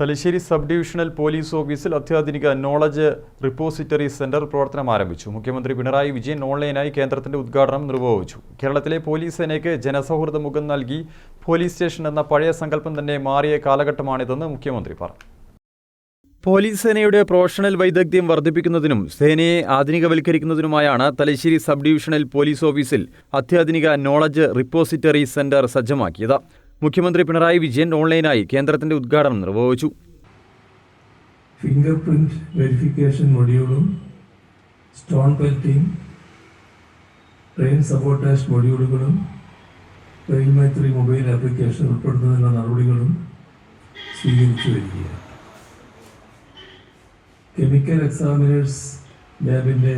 Thalassery sub divisional police ഓഫീസിൽ അത്യാധുനിക knowledge repository centre പ്രവർത്തനം ആരംഭിച്ചു. മുഖ്യമന്ത്രി പിണറായി വിജയൻ ഓൺലൈനായി കേന്ദ്രത്തിന്റെ ഉദ്ഘാടനം നിർവഹിച്ചു. കേരളത്തിലെ പോലീസ് സേനയ്ക്ക് ജനസൗഹൃദ മുഖം നൽകി പോലീസ് സ്റ്റേഷൻ എന്ന പഴയ സങ്കല്പം തന്നെ മാറിയ കാലഘട്ടമാണിതെന്ന് മുഖ്യമന്ത്രി പറഞ്ഞു. പോലീസ് സേനയുടെ പ്രൊഫഷണൽ വൈദഗ്ധ്യം വർദ്ധിപ്പിക്കുന്നതിനും സേനയെ ആധുനികവൽക്കരിക്കുന്നതിനുമായാണ് തലശ്ശേരി സബ് ഡിവിഷണൽ പോലീസ് ഓഫീസിൽ അത്യാധുനിക നോളജ് റിപ്പോസിറ്ററി സെന്റർ സജ്ജമാക്കിയത്. മുഖ്യമന്ത്രി പിണറായി വിജയൻ ഓൺലൈനായി കേന്ദ്രത്തിന്റെ ഉദ്ഘാടനം നിർവഹിച്ചു. ഫിംഗർ പ്രിന്റ് വെരിഫിക്കേഷൻ മൊഡ്യൂളും സ്റ്റോൺ പെൽറ്റിംഗ് ട്രെയിൻ സപ്പോർട്ടാഷ് മൊഡ്യൂളുകളും റെയിൽ മൈത്രി മൊബൈൽ ആപ്ലിക്കേഷൻ ഉൾപ്പെടുത്തുന്നതിനുള്ള നടപടികളും സ്വീകരിച്ചു വരികയാണ്. കെമിക്കൽ എക്സാമിനേഴ്സ് ലാബിന്റെ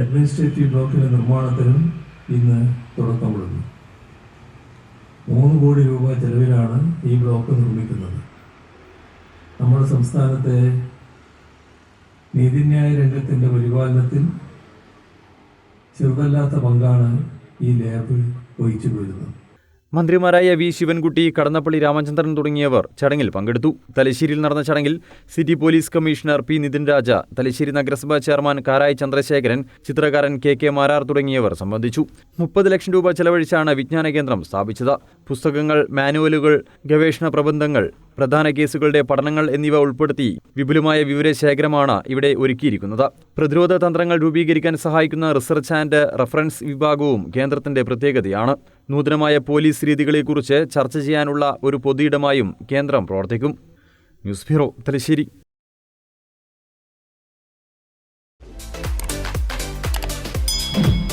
അഡ്മിനിസ്ട്രേറ്റീവ് ബ്ലോക്കിന്റെ നിർമ്മാണത്തിനും ഇന്ന് തുടക്കമിടുന്നു. മൂന്ന് കോടി രൂപ ചെലവിലാണ് ഈ ബ്ലോക്ക് നിർമ്മിക്കുന്നത്. നമ്മുടെ സംസ്ഥാനത്തെ നീതിന്യായ രംഗത്തിന്റെ പരിപാലനത്തിൽ ചെറുതല്ലാത്ത പങ്കാണ് ഈ ലാബ് വഹിച്ചു വരുന്നത് മന്ത്രിമാരായ വി ശിവൻകുട്ടി കടന്നപ്പള്ളി രാമചന്ദ്രൻ തുടങ്ങിയവർ ചടങ്ങിൽ പങ്കെടുത്തു. തലശ്ശേരിയിൽ നടന്ന ചടങ്ങിൽ city police commissioner P Nithin Raj Thalassery നഗരസഭാ ചെയർമാൻ കാരായി ചന്ദ്രശേഖരൻ ചിത്രകാരൻ കെ കെ മാരാർ തുടങ്ങിയവർ സംബന്ധിച്ചു. മുപ്പത് ലക്ഷം രൂപ ചെലവഴിച്ചാണ് വിജ്ഞാന കേന്ദ്രം സ്ഥാപിച്ചത്. പുസ്തകങ്ങൾ മാനുവലുകൾ ഗവേഷണ പ്രബന്ധങ്ങൾ പ്രധാന കേസുകളുടെ പഠനങ്ങൾ എന്നിവ ഉൾപ്പെടുത്തി വിപുലമായ വിവരശേഖരമാണ് ഇവിടെ ഒരുക്കിയിരിക്കുന്നത്. പ്രതിരോധ തന്ത്രങ്ങൾ രൂപീകരിക്കാൻ സഹായിക്കുന്ന റിസർച്ച് ആൻഡ് റഫറൻസ് വിഭാഗവും കേന്ദ്രത്തിന്റെ പ്രത്യേകതയാണ്. നൂതനമായ പോലീസ് രീതികളെക്കുറിച്ച് ചർച്ച ചെയ്യാനുള്ള ഒരു പൊതുയിടമായും കേന്ദ്രം പ്രവർത്തിക്കും. News bureau Thalassery. you